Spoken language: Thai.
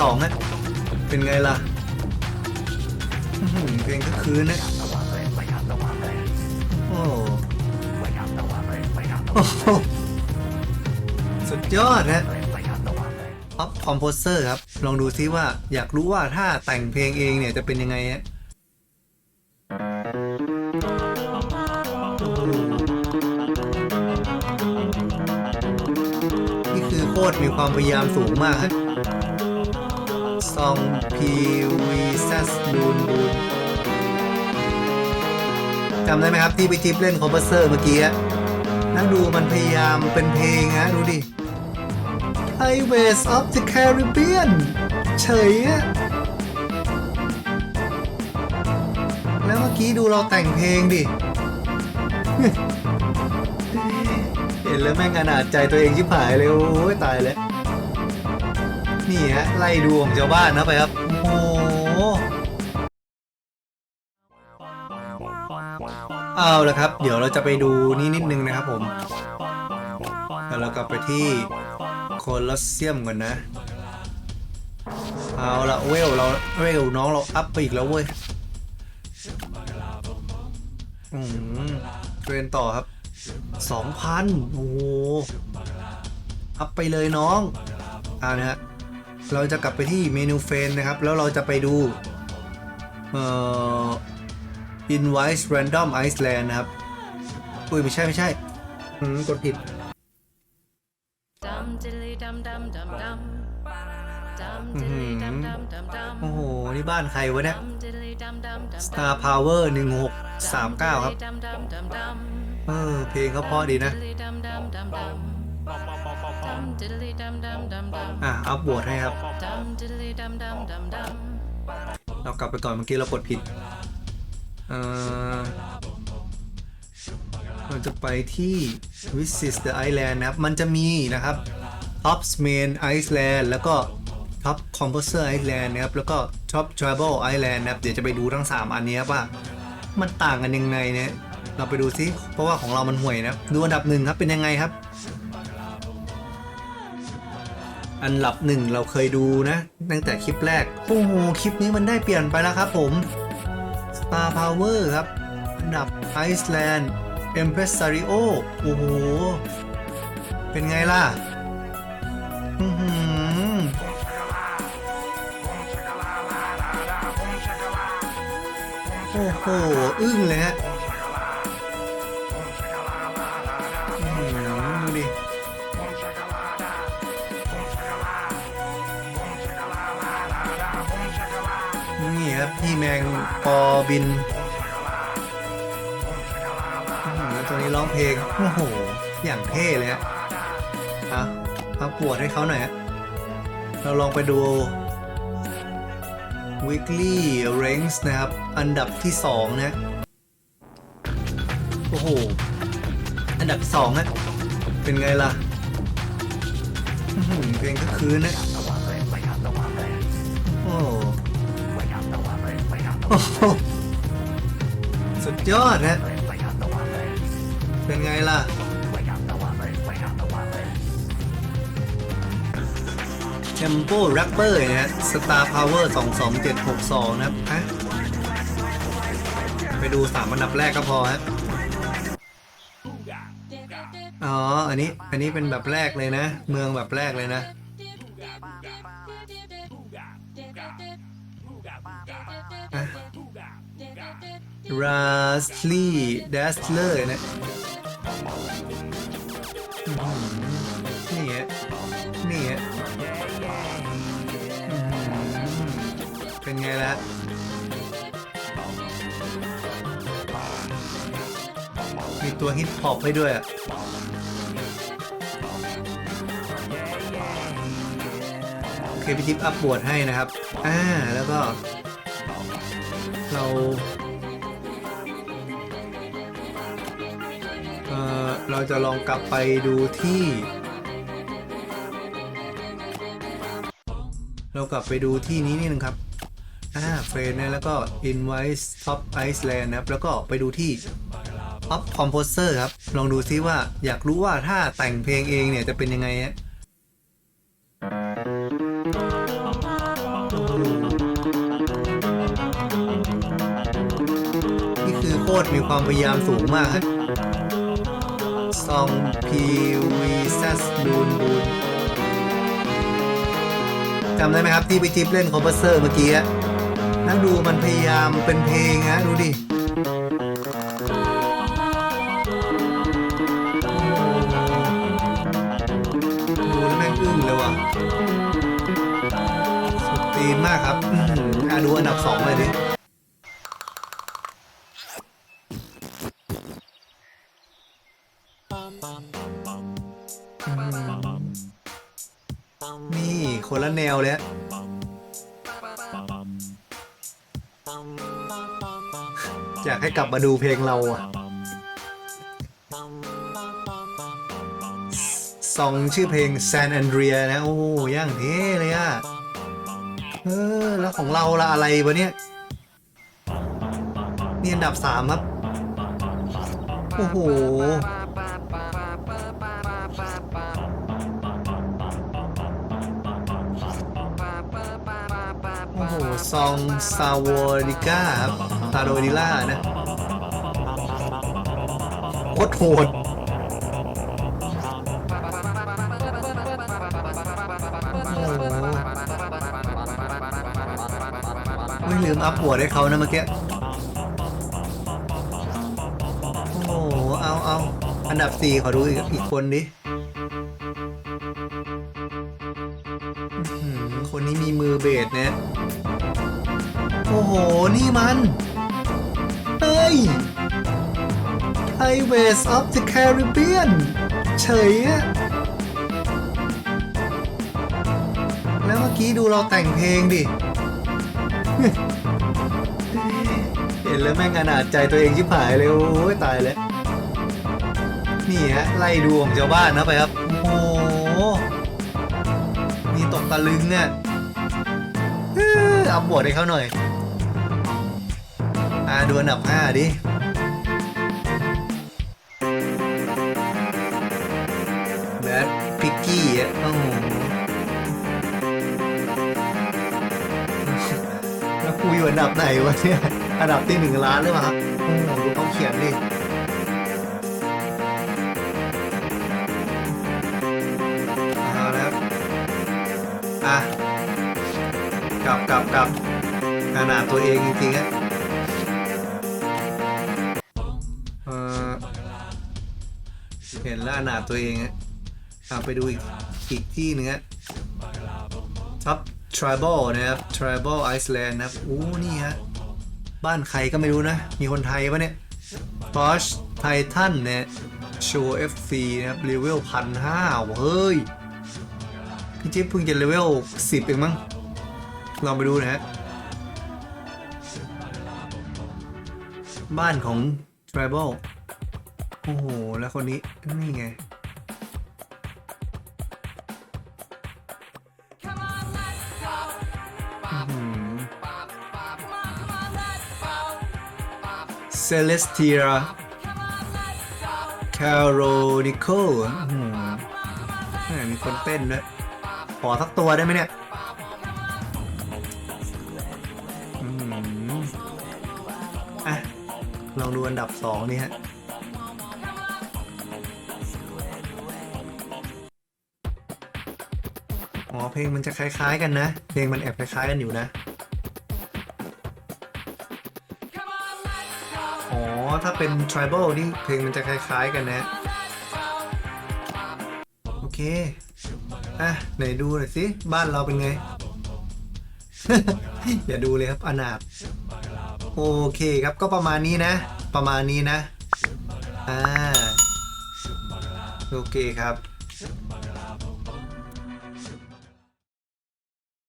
สองนะเป็นไงล่ะอื้อหือเพลงก็คืนนะโอ้โอ้โหสุดยอดนะออฟคอมโพเซอร์ครับ ลองดูซิว่าอยากรู้ว่าถ้าแต่งเพลงเองเนี่ยจะเป็นยังไงฮะนี่คือโคตรมีความพยายามสูงมากฮะ ซอง P V S S ดูนดูนจำได้ไหมครับที่ไปทิปเล่นคอมโพเซอร์เมื่อกี้อะนั่งดูมันพยายามเป็นเพลงฮะดูดิ Highways of the Caribbean เฉยอะแล้วเมื่อกี้ดูเราแต่งเพลงดิ เห็นแล้วแม่งอนาจใจตัวเองชิบหายเลย โอ้ยตายแล้ว นี่ฮะไล่ดูของชาวบ้านนะไปครับ โอ้โหเอาละครับ เดี๋ยวเราจะไปดูนี่นิดนึงนะครับผมแล้วเรากลับไปที่โคลอสเซียมก่อนนะ เอาละเวลเราเวลน้องเราอัพไปอีกแล้วเว้ยอืมเทรนต่อครับสองพันโอ้โหอัพไปเลยน้องเอานะฮะ เราจะกลับไปที่เมนูเฟนนะครับ แล้วเราจะไปดูเอ่อ Invite Random Iceland นะครับ อุ้ย ไม่ใช่ ไม่ใช่อืมกดผิด Dum diddly dum dum dum dum. Dum Mhm. diddly dum dum dum dum. โอ้โห นี่บ้านใครวะเนี่ย Dum diddly dum dum dum Star dum. Power Dum 1639 ครับ diddly dum dum dum dum. เออ เพลงเขาเพราะดีนะ อะอัพโหวตให้ครับ Dum diddly dum dum dum dum. เรากลับไปก่อนเมื่อกี้เรากดผิด เอ่อเราจะไปที่ Visit the Island นะครับ มันจะมีนะครับ Tops Main Island แล้วก็ Top Composer Island นะครับ แล้วก็ Top Travel Island นะครับ เดี๋ยวจะไปดูทั้ง 3 อันนี้ครับว่า มันต่างกันยังไงเนี่ย เราไปดูซิ เพราะว่าของเรามันห่วยนะครับดูอันดับหนึ่งครับ เป็นยังไงครับ อันดับหนึ่งเราเคยดูนะ ตั้งแต่คลิปแรก โอ้โห คลิปนี้มันได้เปลี่ยนไปแล้วครับผม Star Power ครับ อันดับ Iceland Empresario โอ้โห เป็นไงล่ะโอ้โห อึ้งเลยฮะ แมงปอบินตัวนี้ร้องเพลง โอ้โห อย่างเท่เลยฮะอาเอาปวดให้เขาหน่อยฮะ เราลองไปดู weekly ranks นะครับ อันดับที่ 2 นะ โอ้โห อันดับ2นะเป็นไงล่ะเพลงก็คืนนะ โอ้โหสุดยอดนะ เป็นไงล่ะ Tempo Rapper นะฮะ Star Power 22762 นะครับฮะไปดู3อันดับแรกก็พอฮะอ๋อ อันนี้ อันนี้เป็นแบบแรกเลยนะ เมืองแบบแรกเลยนะ Rasly Dazzler นะอื้อหือนี่ฮะนี่ฮะเป็นไงล่ะมีตัวฮิตฮอปให้ด้วยอะโอเคพี่ทิปอัพบวดให้นะครับ อ่า แล้วก็ เรา เราจะลองกลับไปดูที่ เรากลับไปดูที่นี้นิดนึงครับอ่าเฟรนนแล้วก็ invoice Top Iceland นะครับ แล้วก็ไปดูที่ Up Composer ครับ ลองดูซิว่าอยากรู้ว่าถ้าแต่งเพลงเองเนี่ยจะเป็นยังไงฮะนี่คือโคตรมีความพยายามสูงมากครับ ซองพีวีซสดูนดูนจำได้ไหมครับ ที่ไปทิปเล่นคอมเพรสเซอร์เมื่อกี้นั่งดูมันพยายามเป็นเพลงฮะดูดิดูแล้วแม่งอึ้งเลยว่ะสุดตีนมากครับอะดูอันดับสองเลยดิ นี่ คนละแนวเลยฮะอยากให้กลับมาดูเพลงเราอะ ซองชื่อเพลง San Andrea นะ โอ้ย่างเท่เลยอะเออ แล้วของเราละอะไรวะเนี่ย นี่อันดับสามครับ โอ้โห ซองซาวดิก้าครับซาโดดิล่านะโคตรโหดไม่ลืมอัพหัวให้เขานะเมื่อกี้ โอ้โหเอาเอาอันดับสี่ขอดูอีกอีกคนดิ นี่มัน เฮ้ย Pirates of the Caribbean เฉยอะแล้วเมื่อกี้ดูเราแต่งเพลงดิ เห็นแล้วแม่งอนาจใจตัวเองชิบหายเลยโอ้ยตายแล้ว นี่ฮะ ไล่ดูของชาวบ้านนะไปครับ โอ้โหมีตกตะลึงเนี่ยเอ้ออัพบวดให้เขาหน่อย อ่าดูอันดับ5ดิ แบทพิกกี้อะโอ้โหแล้วกูอยู่อันดับไหนวะเนี่ยอันดับที่หนึ่งล้านหรือเปล่าครับโอ้โหดูเขาเขียนดิเอาแล้วอะกลับกลับกลับขนาดตัวเองจริงๆอะ อนาถตัวเองอะอะไปดูอีกอีกที่หนึงฮะท็อป Tribal นะครับ Tribal Iceland นะครับอู้นี่ฮะ บ้านใครก็ไม่รู้นะ มีคนไทยปะเนี่ย Posh Titan เนี่ย Show FC นะครับเลเวลพันห้าเฮ้ย พี่จิ๊บเพิ่งจะเลเวลสิบเองมั้ง ลองไปดูนะฮะ บ้านของ Tribal โอ้ โห แล้วคนนี้ นี่ไง Celestia Caronicle อืมแหม่มีคนเต้นด้วยขอสักตัวได้ไหมเนี่ยอืมอะลองดูอันดับสองนี่ฮะ อ๋อเพลงมันจะคล้าย ๆ กันนะ เพลงมันแอบคล้ายๆกันอยู่นะ อ๋อ ถ้าเป็น tribal นี่เพลงมันจะคล้าย ๆ กันนะ โอเค อะ ไหนดูหน่อยสิ บ้านเราเป็นไง อย่าดูเลยครับอนาถโอเคครับก็ประมาณนี้นะ ประมาณนี้นะ อ่า โอเคครับ